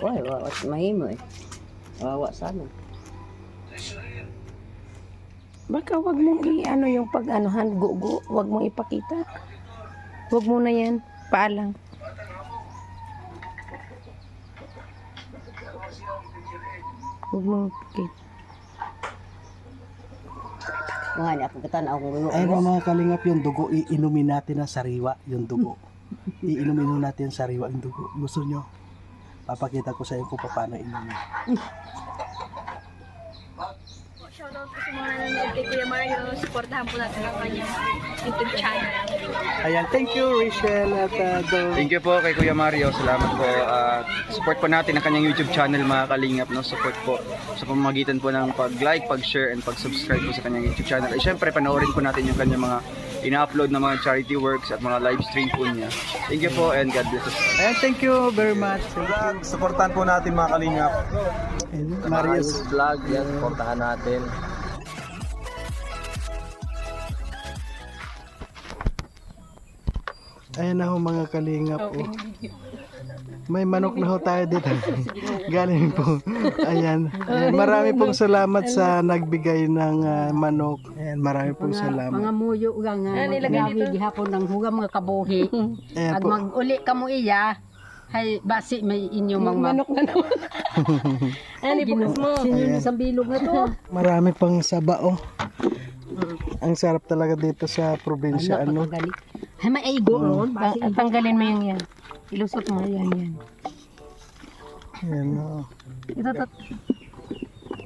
Why, wawa, mahimo eh. Wawa sana. Baka wag mong i-ano yung pag-anuhan, gugo. Wag mong ipakita. Wag mo na yan. Paalang. Wag mong ipakita. Mga niya, kung katanaw kung gulo Ayun ang mga kalingap yung dugo, iinumin natin ng sariwa yung dugo. Iinumin natin yung sariwa yung dugo. Gusto nyo? Papakita ko sa iyo kung paano inumin. Shoutout po sa mga nanonood kay Kuya Mario. Supportahan po natin ang kanyang YouTube channel. Ayan, thank you Rachel at uh, Dol. Thank you po kay Kuya Mario. Salamat po. At support po natin ang kanyang YouTube channel mga kalingap. No? Support po sa pamamagitan po ng pag-like, pag-share, and pag-subscribe po sa kanyang YouTube channel. At syempre, panoorin po natin yung kanyang mga ina-upload na mga charity works at mga live stream po niya. Thank you po and God bless us. Ayan, thank you very much. You. Supportan po natin mga kalingap. Ayan, Marius. vlog, yan, supportahan natin. Ayan na ho mga kalingap. Oh. May manok na ho tayo dito. Galing po. Ayan. Ayan. Marami pong salamat sa nagbigay ng ah, manok. Ayan, marami pong Mga salamat. muyo nga nga. Ano nilagay dito? gihapon ng huga mga kabuhi. Ayan At po. mag-uli ka mo iya. Hay, basi may inyong mga Manok na naman. ano ibukas mo? Sinyo sa bilog na to. Marami pang saba oh. Ang sarap talaga dito sa probinsya ano. Pagaling. Hay, may aigo ron. Ta- Basi tanggalin mo yung yan. Ilusot mo yan yan. Ayan oh. Ito, ito.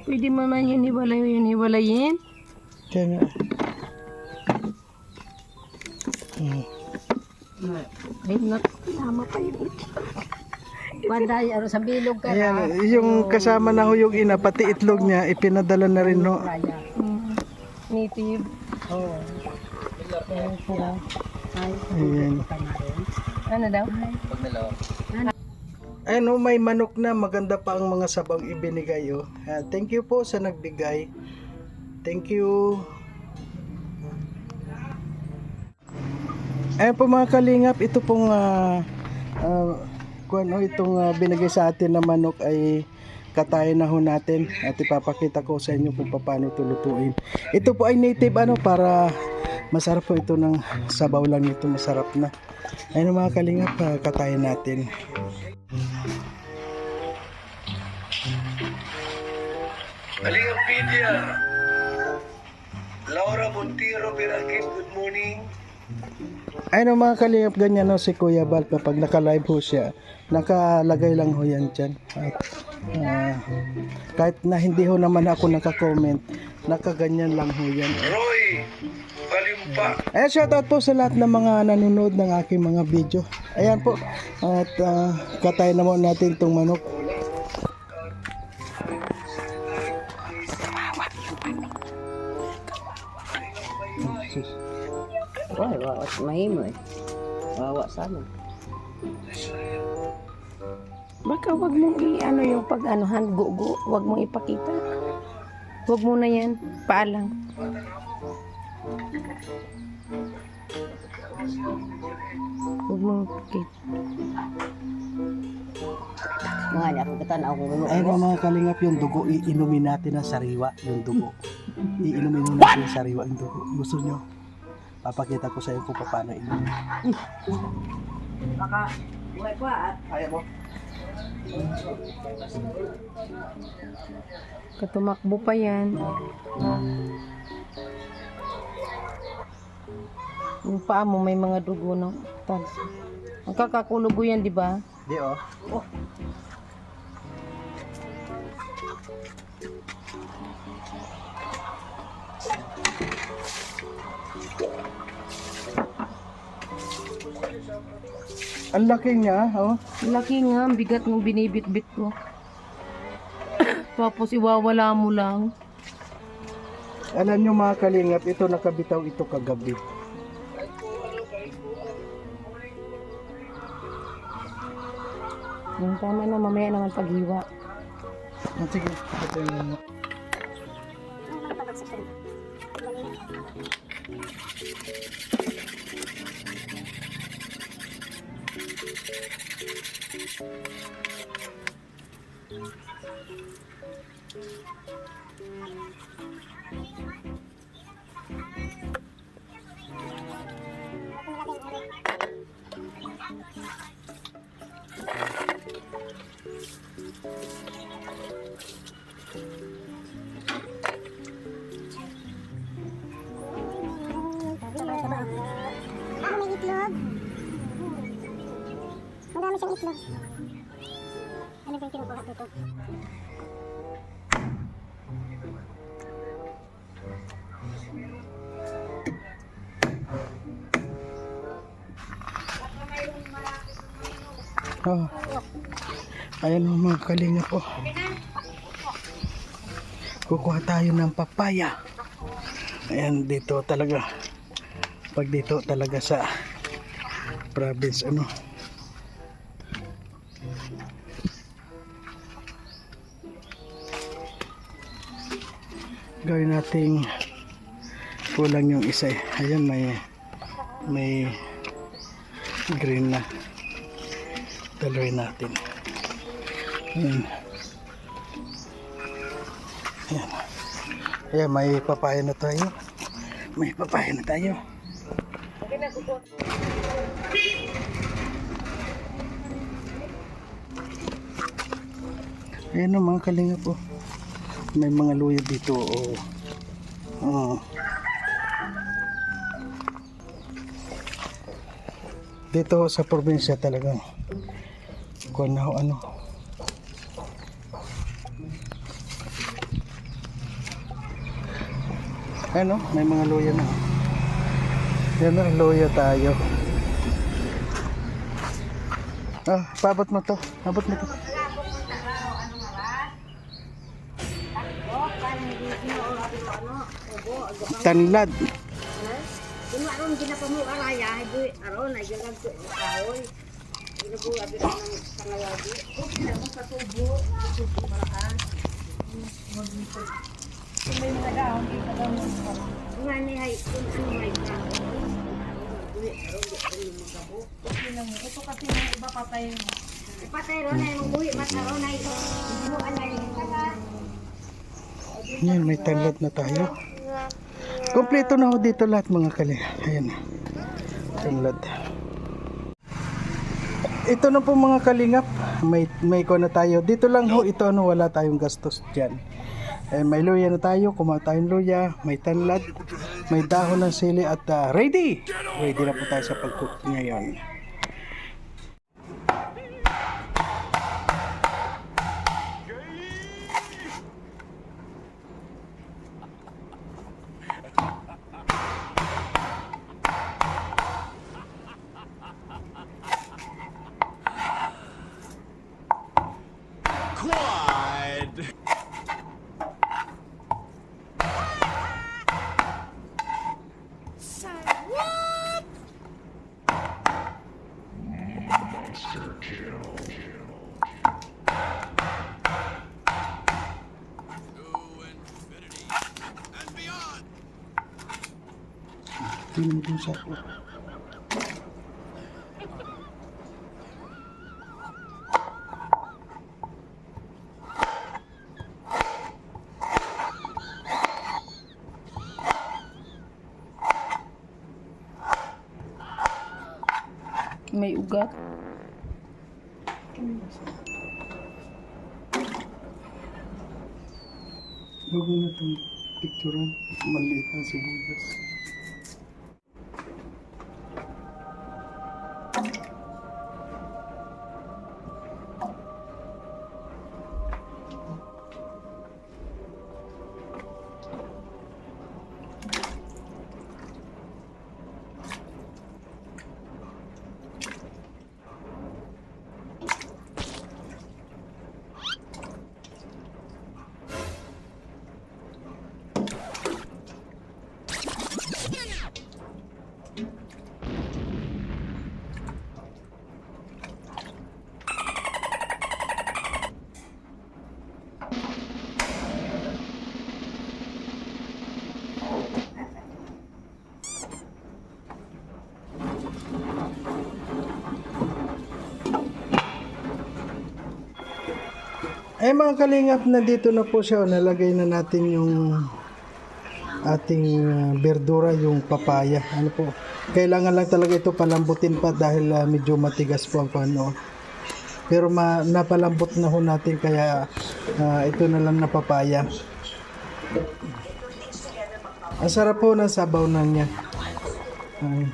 Pwede mo man yun iwalay yun iwalayin. Kaya nga. Hmm. Ay, nak, tama pa yun. Banday, ano, sa bilog ka na. Ayan, yung kasama na ho yung ina, pati itlog niya, ipinadala na rin ho. Raya. Native. Oo. Ayan sila. Ay, Ayan. Ano daw? Ayan oh, may manok na, maganda pa ang mga sabang ibinigay oh. Ah, thank you po sa nagbigay. Thank you. Ayan po mga kalingap, ito pong ah ah, kung ano, itong ah, binigay sa atin na manok ay katayin na ho natin at ipapakita ko sa inyo kung paano ito lutuin. Ito po ay native ano para masarap po ito ng sabaw lang ito masarap na. Ayan mga kalingap, ah, katayin natin. Kalingapedia. Laura Montero Birakit, good morning. Ayun mga kalingap ganyan no, si Kuya Bal kapag naka-live ho siya, nakalagay lang ho yan dyan. At, ah, kahit na hindi ho naman ako naka-comment, nakaganyan lang ho yan. Roy Palimpa. Ayan, shoutout po sa lahat ng mga nanonood ng aking mga video. Ayan po, at uh, katay naman natin itong manok. Why, wawa, mahimo eh. Wawa sana. Baka wag mong i-ano yung pag-anuhan, gugo. Wag mong ipakita. Wag mo na yan. Paalang. Wag mong ipakita. Mga niya, kung katanaw kung gulo ang mga kalingap yung dugo, iinumin natin ng sariwa yung dugo. Iinumin natin yung sariwa yung dugo. Gusto nyo? Papakita ko sa iyo kung paano inumin. Baka, buhay pa at Kaya mo? Katumakbo pa yan. Yung paa mo may mga dugo ng tags. Ang kakakulugo yan, di ba? Di oh. Ang laki niya, oh. Laki nga, ang bigat ng binibit-bit ko. Tapos iwawala mo lang. Alam nyo mga kalingap, ito nakabitaw ito kagabi. Yung tama na, mamaya naman paghiwa. Ah, Sige, ito yung Ano may itlog? Madami siyang itlog. Ano ba yung kinukuha dito? Oh. Ayan o mga kalinga po. Kukuha tayo ng papaya. Ayan dito talaga. Pag dito talaga sa province ano. Gawin nating kulang yung isa eh. Ayan may may green na. Daloy natin. Ayan. Ayan. Ayan may papaya na tayo. May papaya na tayo ayan o mga kalinga po may mga luya dito o oh. dito sa probinsya talagang kung ano ano. Ano may mga luya na. Yan na luya tayo ah paabot mo to abot mo to tanlad Kung aron ginapamu araya, aron ay gagang ko kahoy. Po abi ng sangayabi. Kung kinamo sa tubo, tubo malakas. Kung may mga daon, di ka mo. Nga ni hay, kung ano may daon. Ito kasi yung iba patay mo. Patay ron na yung buhi, na ito. Hindi mo anay yung yan may tanlad na tayo. Kompleto na ho dito lahat mga kali. Ayan. Tanlad ito na po mga kalingap. May may ko na tayo. Dito lang ho ito ano wala tayong gastos dyan eh, may luya na tayo kumain tayong luya may tanlad may dahon ng sili at ah, ready! Ready na po tayo sa pag-cook ngayon Tingnan dun sa May ugat. Mo na itong picturean. Maliit ang sibuyas. Eh mga kalingap, nandito na po siya. Nalagay na natin yung ating uh, berdura, yung papaya. Ano po? Kailangan lang talaga ito palambutin pa dahil uh, medyo matigas po ang pano. Pero ma napalambot na ho natin kaya uh, ito na lang na papaya. Ang sarap po ng sabaw na niya. Ay,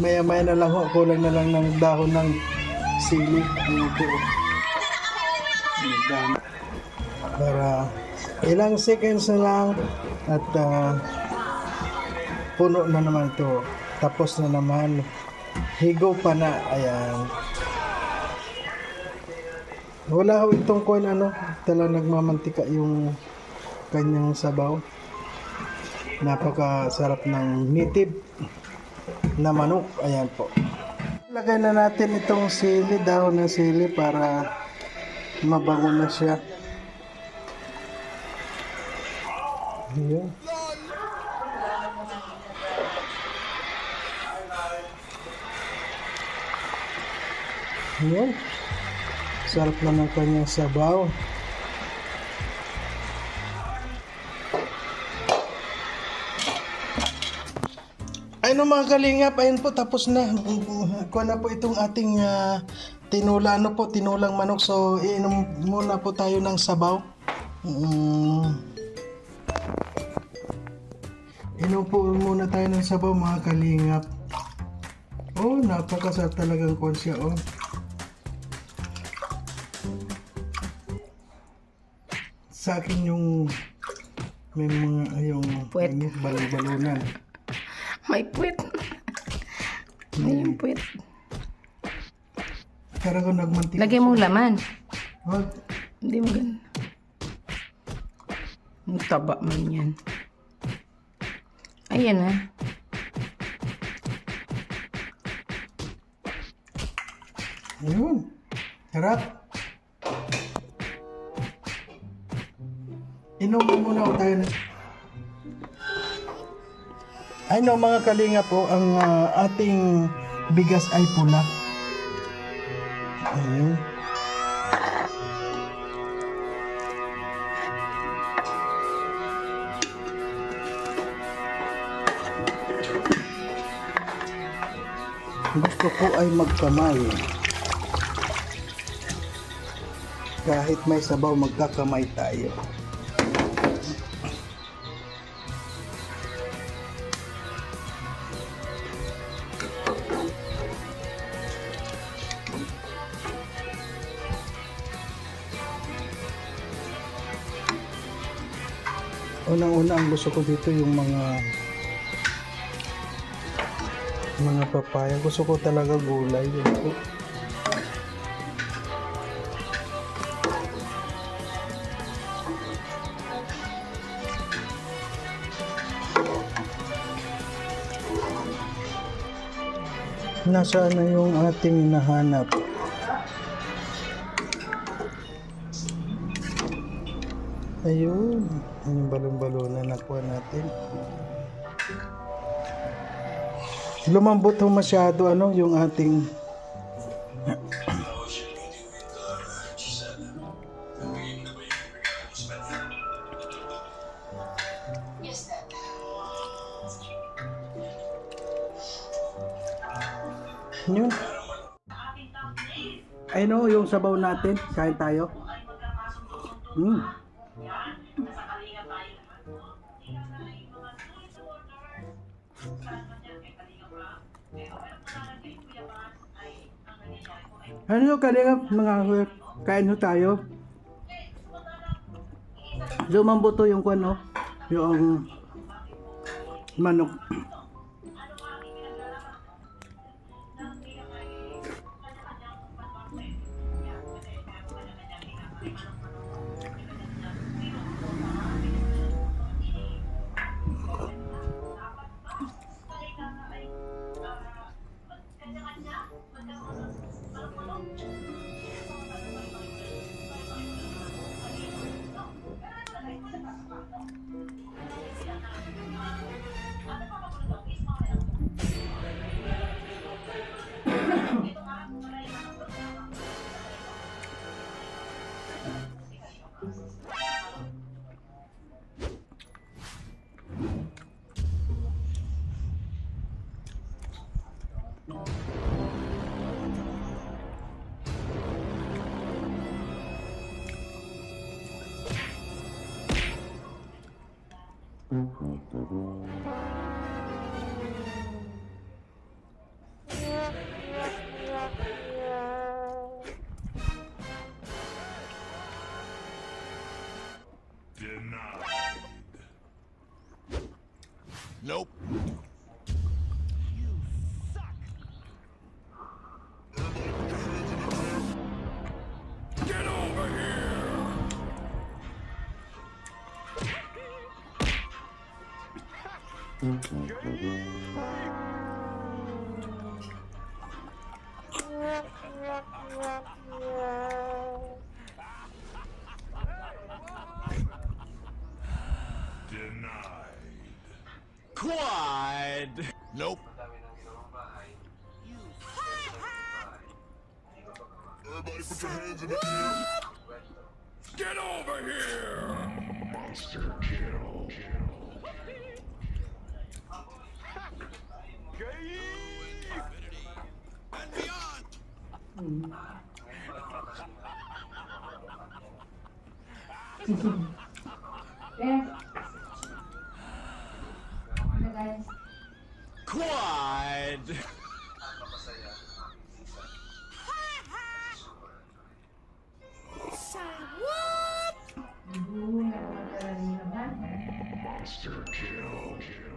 maya-maya na lang ho, kulang na lang ng dahon ng sili. Ano po. Para ilang seconds na lang at ah, puno na naman to. Tapos na naman. Higo pa na. Ayan. Wala ho itong kuan ano, tala nagmamantika yung kanyang sabaw. Napakasarap ng native na manok. Ayan po. Lagay na natin itong sili, dahon ng sili para mabango na siya. Ayan. Ayan. Sarap na ng kanyang sabaw. Ayun mga kalingap, ayun po tapos na. Kuha na po itong ating ah, tinula, ano po, tinulang manok. So, iinom muna po tayo ng sabaw. Mm. Inom po muna tayo ng sabaw mga kalingap. Oh, napakasarap talagang konsya, oh. Sa akin yung may mga yung ano, balon-balonan. May puwet. Ayun, puwet. Pero kung nagmantika. Lagay mong laman. Wag. Hindi mo ganun. Ang taba man yan. Ayan ah. Ayun. Harap. Inom muna ako tayo na. Ay no mga kalinga po, ang ah, ating bigas ay pula. Ayun. Gusto ko ay magkamay. Kahit may sabaw, magkakamay tayo. Ang gusto ko dito yung mga mga papaya. Gusto ko talaga gulay. Yun po. Nasaan na yung ating nahanap? Ayun. Yung balon-balon na nakuha natin. Lumambot ho masyado ano yung ating Yun. Ay no, yung sabaw natin, kain tayo. Hmm. Ano yung kalingap mga kuya? Kain ho tayo. Lumambot to yung kwan no? Yung manok. Denied. Nope. Quad! Nope. Everybody put your hands in the air. Get over here! Monster kill. kill. yeah. Quad. Say what? Monster kill. kill.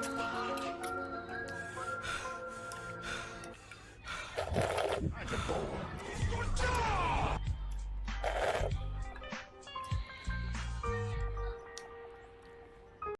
podcast.